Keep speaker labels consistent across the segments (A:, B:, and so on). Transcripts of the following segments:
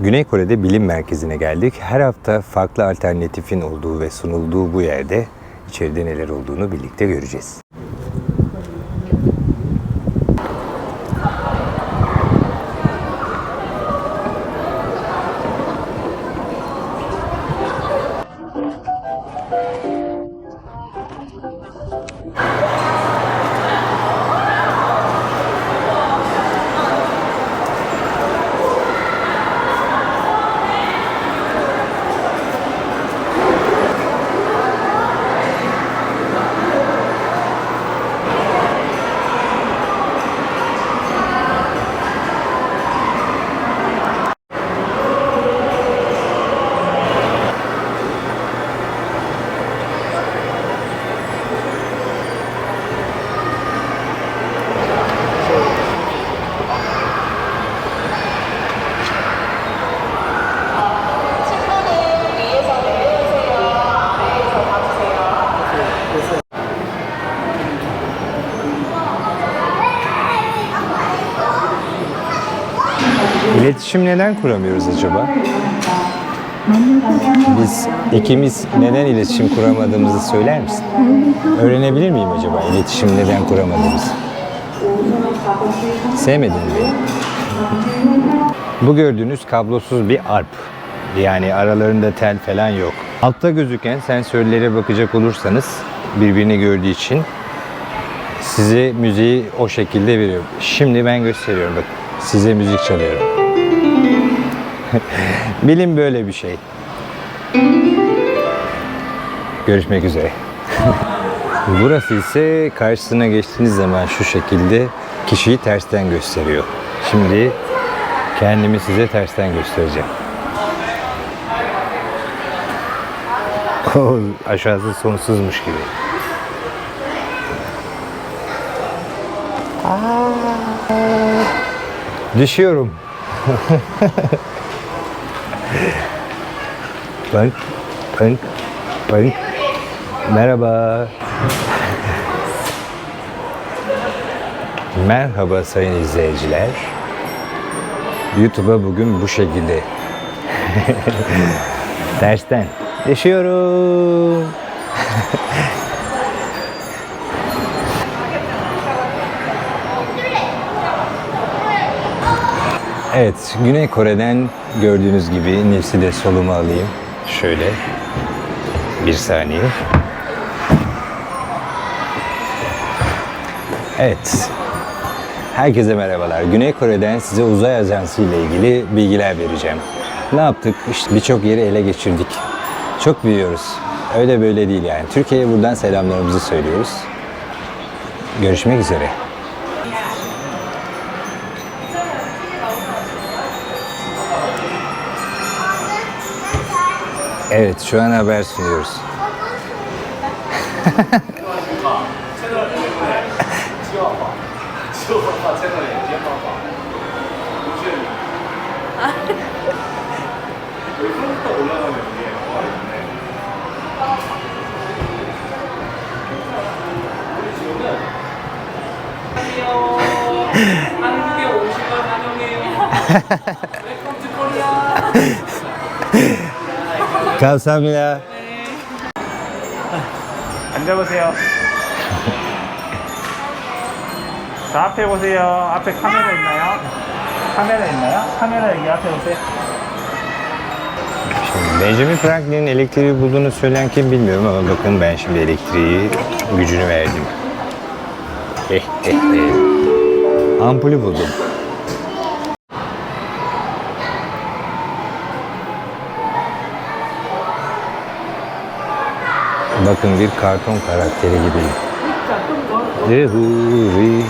A: Güney Kore'de bilim merkezine geldik. Her hafta farklı alternatifin olduğu ve sunulduğu bu yerde içeride neler olduğunu birlikte göreceğiz. İletişim neden kuramıyoruz acaba? Biz ikimiz neden iletişim kuramadığımızı söyler misin? Öğrenebilir miyim acaba iletişim neden kuramadığımızı? Sevmedin mi? Bu gördüğünüz kablosuz bir arp. Yani aralarında tel falan yok. Altta gözüken sensörlere bakacak olursanız birbirini gördüğü için size müziği o şekilde veriyor. Şimdi ben gösteriyorum bak. Size müzik çalıyorum. Bilim böyle bir şey. Görüşmek üzere. Burası ise karşısına geçtiğiniz zaman şu şekilde kişiyi tersten gösteriyor. Şimdi kendimi size tersten göstereceğim. Aşağısı sonsuzmuş gibi. Düşüyorum. Punk, punk, punk. Merhaba. Merhaba sayın izleyiciler. YouTube'a bugün bu şekilde. Dersten. Yaşıyorum. Evet, Güney Kore'den gördüğünüz gibi nefsi de solumu alayım. Şöyle. Bir saniye. Evet. Herkese merhabalar. Güney Kore'den size uzay ajansı ile ilgili bilgiler vereceğim. Ne yaptık? İşte birçok yeri ele geçirdik. Çok büyüyoruz. Öyle böyle değil yani. Türkiye'ye buradan selamlarımızı söylüyoruz. Görüşmek üzere. Evet, şu an haber sunuyoruz.
B: 한국에 오신 걸 환영해요. 웰컴 투 코리아.
A: 감사합니다.
C: 앉아보세요. 자, 앞에 보세요. 앞에 카메라 있나요? 카메라 있나요? 카메라 여기 앞에 보세요.
A: Şimdi Benjamin Franklin'in elektriği bulduğunu söyleyen kim bilmiyorum ama bakın ben şimdi elektriği gücünü verdim. Eh, eh, eh. Ampulü buldum. Bakın bir karton karakteri gibi. Yehuri.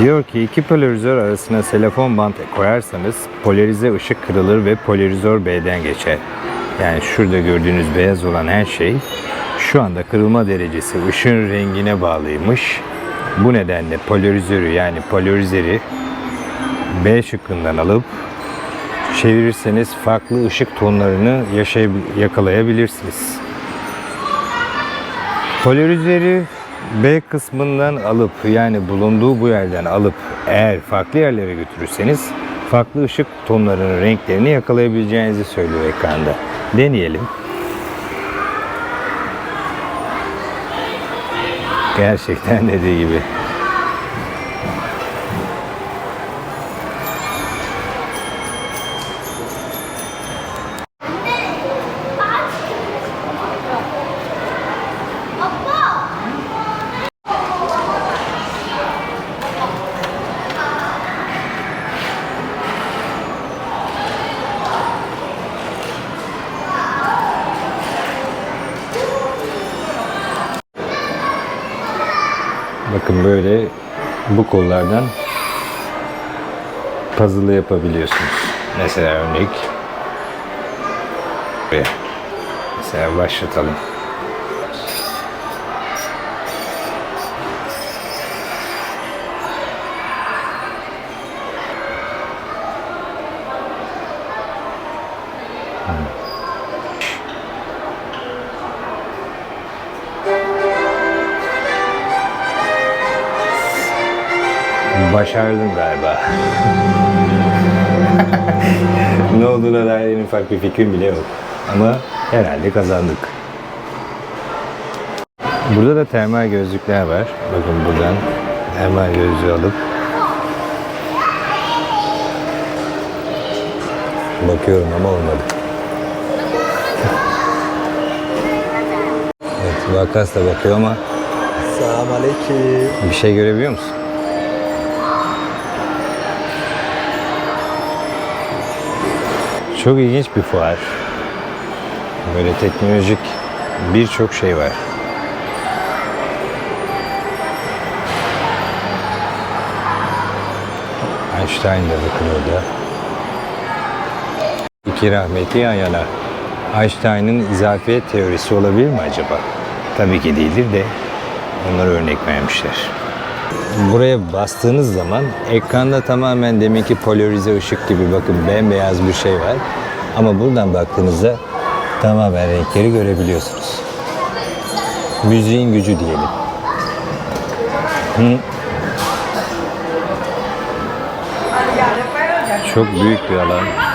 A: Diyor ki iki polarizör arasına selefon bant koyarsanız polarize ışık kırılır ve polarizör B'den geçer. Yani şurada gördüğünüz beyaz olan her şey şu anda kırılma derecesi ışığın rengine bağlıymış. Bu nedenle polarizörü yani polarizeri B şıkkından alıp çevirirseniz farklı ışık tonlarını yaşayab- yakalayabilirsiniz. Polarizeri B kısmından alıp yani bulunduğu bu yerden alıp eğer farklı yerlere götürürseniz farklı ışık tonlarının renklerini yakalayabileceğinizi söylüyor ekranda. Deneyelim. Gerçekten dediği gibi. Bakın böyle bu kollardan puzzle yapabiliyorsunuz. Mesela örnek. Mesela başlatalım. Başardım galiba. ne olduğuna dair en ufak bir fikrim bile yok. Ama herhalde kazandık. Burada da termal gözlükler var. Bakın buradan termal gözlüğü alıp bakıyorum ama olmadı. evet, Vakas da bakıyor ama
D: Selamünaleyküm.
A: bir şey görebiliyor musun? Çok ilginç bir fuar. Böyle teknolojik birçok şey var. Einstein de bakın orada. İki rahmetli yan yana. Einstein'ın izafiyet teorisi olabilir mi acaba? Tabii ki değildir de onlara örnek vermişler. Buraya bastığınız zaman ekranda tamamen demek ki polarize ışık gibi bakın bembeyaz bir şey var. Ama buradan baktığınızda tamamen renkleri görebiliyorsunuz. Müziğin gücü diyelim. Hı. Çok büyük bir alan.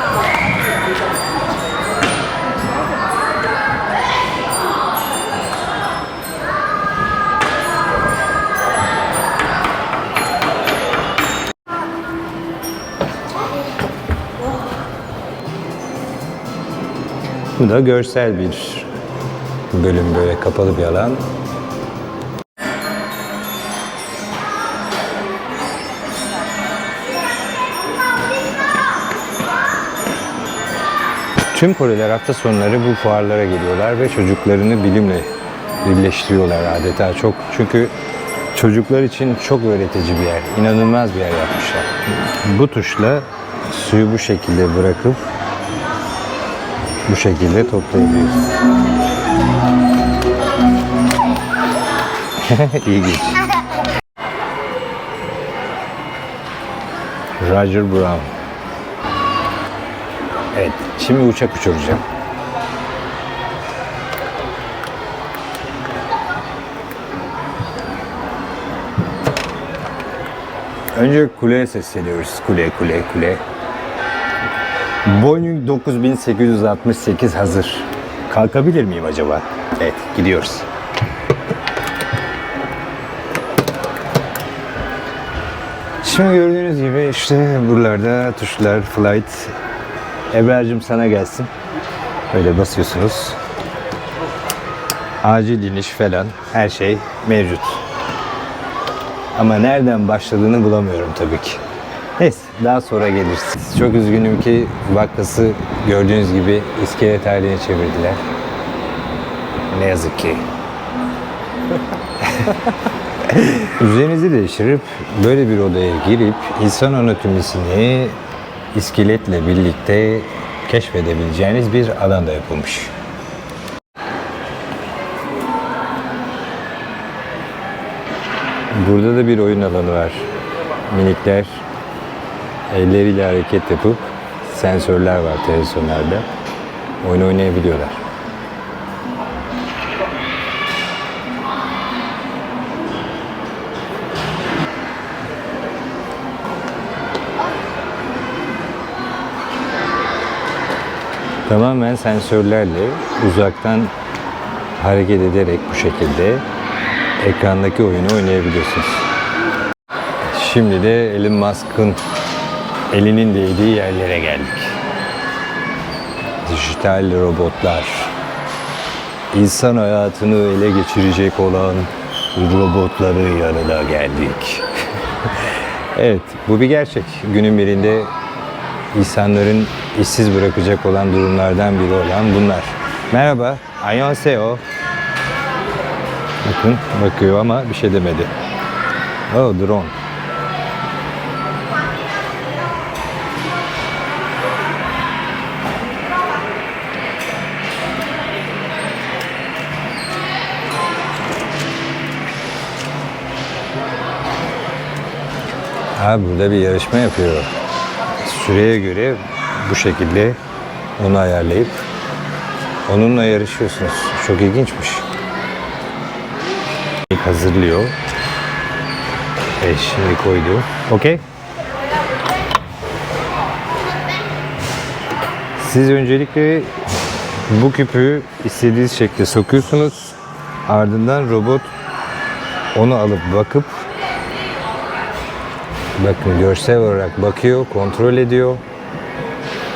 A: Bu da görsel bir bölüm böyle kapalı bir alan. Tüm Koreliler hafta sonları bu fuarlara geliyorlar ve çocuklarını bilimle birleştiriyorlar adeta çok. Çünkü çocuklar için çok öğretici bir yer, inanılmaz bir yer yapmışlar. Bu tuşla suyu bu şekilde bırakıp bu şekilde toplayabiliyorsun. İlginç. Roger Brown. Evet, şimdi uçak uçuracağım. Önce kuleye sesleniyoruz. Kule, kule, kule. Boeing 9868 hazır. Kalkabilir miyim acaba? Evet, gidiyoruz. Şimdi gördüğünüz gibi işte buralarda tuşlar, flight. Ebrar'cığım sana gelsin. Böyle basıyorsunuz. Acil iniş falan her şey mevcut. Ama nereden başladığını bulamıyorum tabii ki. Neyse daha sonra geliriz. Çok üzgünüm ki vakası gördüğünüz gibi iskelet haline çevirdiler. Ne yazık ki. Üzerinizi değiştirip böyle bir odaya girip insan anatomisini iskeletle birlikte keşfedebileceğiniz bir alanda yapılmış. Burada da bir oyun alanı var. Minikler elleriyle hareket yapıp sensörler var televizyonlarda. Oyun oynayabiliyorlar. Tamamen sensörlerle uzaktan hareket ederek bu şekilde ekrandaki oyunu oynayabiliyorsunuz. Şimdi de Elon Musk'ın elinin değdiği yerlere geldik. Dijital robotlar. İnsan hayatını ele geçirecek olan robotların yanına geldik. evet, bu bir gerçek. Günün birinde insanların işsiz bırakacak olan durumlardan biri olan bunlar. Merhaba, annyeonghaseyo. Bakın, bakıyor ama bir şey demedi. Oh, drone. Abi burada bir yarışma yapıyor. Süreye göre bu şekilde onu ayarlayıp onunla yarışıyorsunuz. Çok ilginçmiş. İlk hazırlıyor. Ve şimdi koydu. Okey. Siz öncelikle bu küpü istediğiniz şekilde sokuyorsunuz. Ardından robot onu alıp bakıp Bakın görsel olarak bakıyor, kontrol ediyor.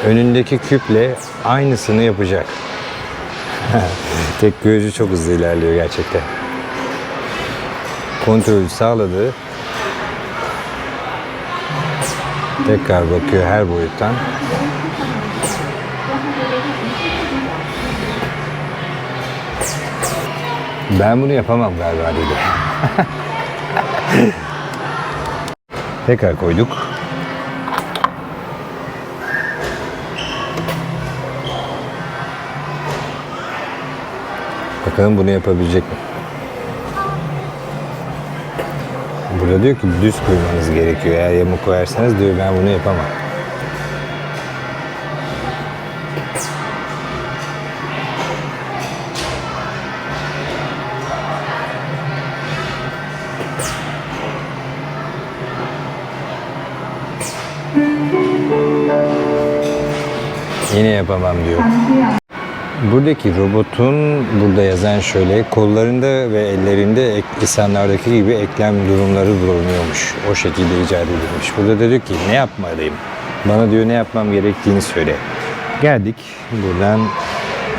A: Önündeki küple aynısını yapacak. Teknoloji çok hızlı ilerliyor gerçekten. Kontrolü sağladı. Tekrar bakıyor her boyuttan. Ben bunu yapamam galiba dedi. Tekrar koyduk. Bakalım bunu yapabilecek mi? Burada diyor ki düz koymanız gerekiyor. Eğer yamuk koyarsanız diyor ben bunu yapamam. Yine yapamam diyor. Buradaki robotun burada yazan şöyle kollarında ve ellerinde insanlardaki gibi eklem durumları bulunuyormuş. O şekilde icat edilmiş. Burada da diyor ki ne yapmalıyım? Bana diyor ne yapmam gerektiğini söyle. Geldik. Buradan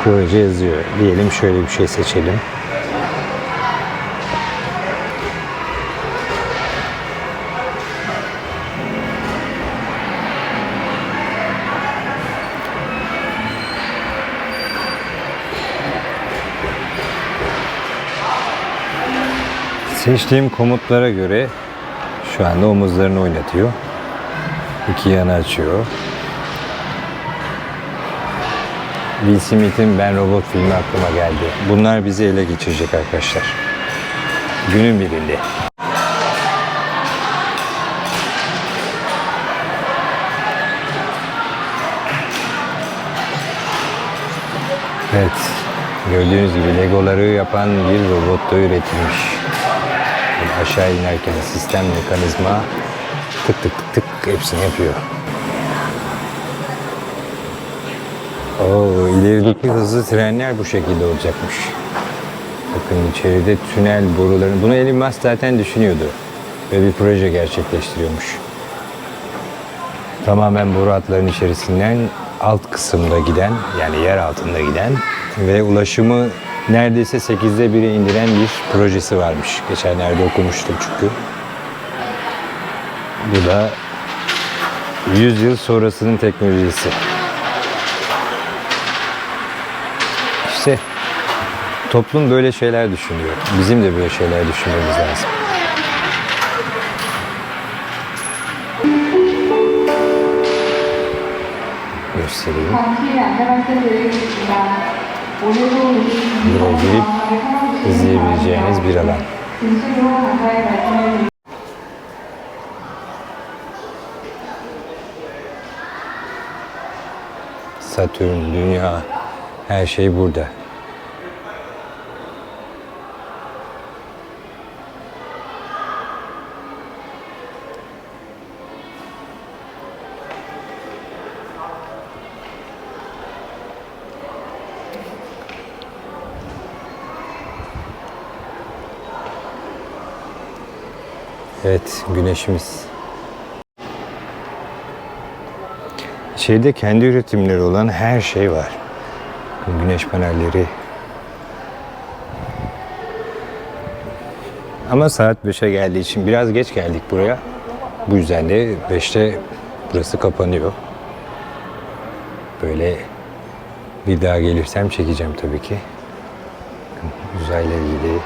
A: proje yazıyor. Diyelim şöyle bir şey seçelim. Seçtiğim komutlara göre şu anda omuzlarını oynatıyor. İki yana açıyor. Will Smith'in Ben Robot filmi aklıma geldi. Bunlar bizi ele geçirecek arkadaşlar. Günün birinde. Evet. Gördüğünüz gibi legoları yapan bir robot da üretilmiş. Aşağı inerken sistem mekanizma tık tık tık tık hepsini yapıyor. Oo, ilerideki hızlı trenler bu şekilde olacakmış. Bakın içeride tünel boruların... Bunu Elon Musk zaten düşünüyordu. Ve bir proje gerçekleştiriyormuş. Tamamen boru hatlarının içerisinden alt kısımda giden, yani yer altında giden ve ulaşımı neredeyse 8'de 1'e indiren bir projesi varmış. Geçenlerde okumuştum çünkü. Bu da 100 yıl sonrasının teknolojisi. İşte toplum böyle şeyler düşünüyor. Bizim de böyle şeyler düşünmemiz lazım. göstereyim. Girip izleyebileceğiniz bir alan. Satürn, Dünya, her şey burada. Evet, güneşimiz. Şehirde kendi üretimleri olan her şey var. Güneş panelleri. Ama saat 5'e geldiği için biraz geç geldik buraya. Bu yüzden de 5'te burası kapanıyor. Böyle bir daha gelirsem çekeceğim tabii ki. Uzayla ilgili,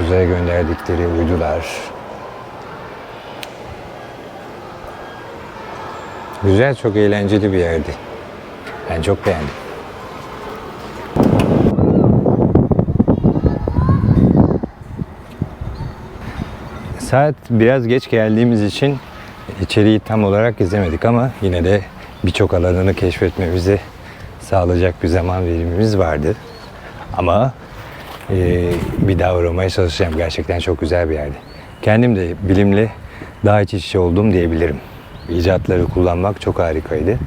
A: uzaya gönderdikleri uydular. Güzel, çok eğlenceli bir yerdi. Ben çok beğendim. Saat biraz geç geldiğimiz için içeriği tam olarak izlemedik ama yine de birçok alanını keşfetmemizi sağlayacak bir zaman dilimimiz vardı. Ama e, bir daha uğramaya çalışacağım. Gerçekten çok güzel bir yerdi. Kendim de bilimle daha iç içe oldum diyebilirim. İcatları kullanmak çok harikaydı.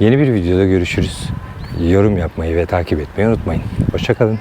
A: Yeni bir videoda görüşürüz. Yorum yapmayı ve takip etmeyi unutmayın. Hoşçakalın.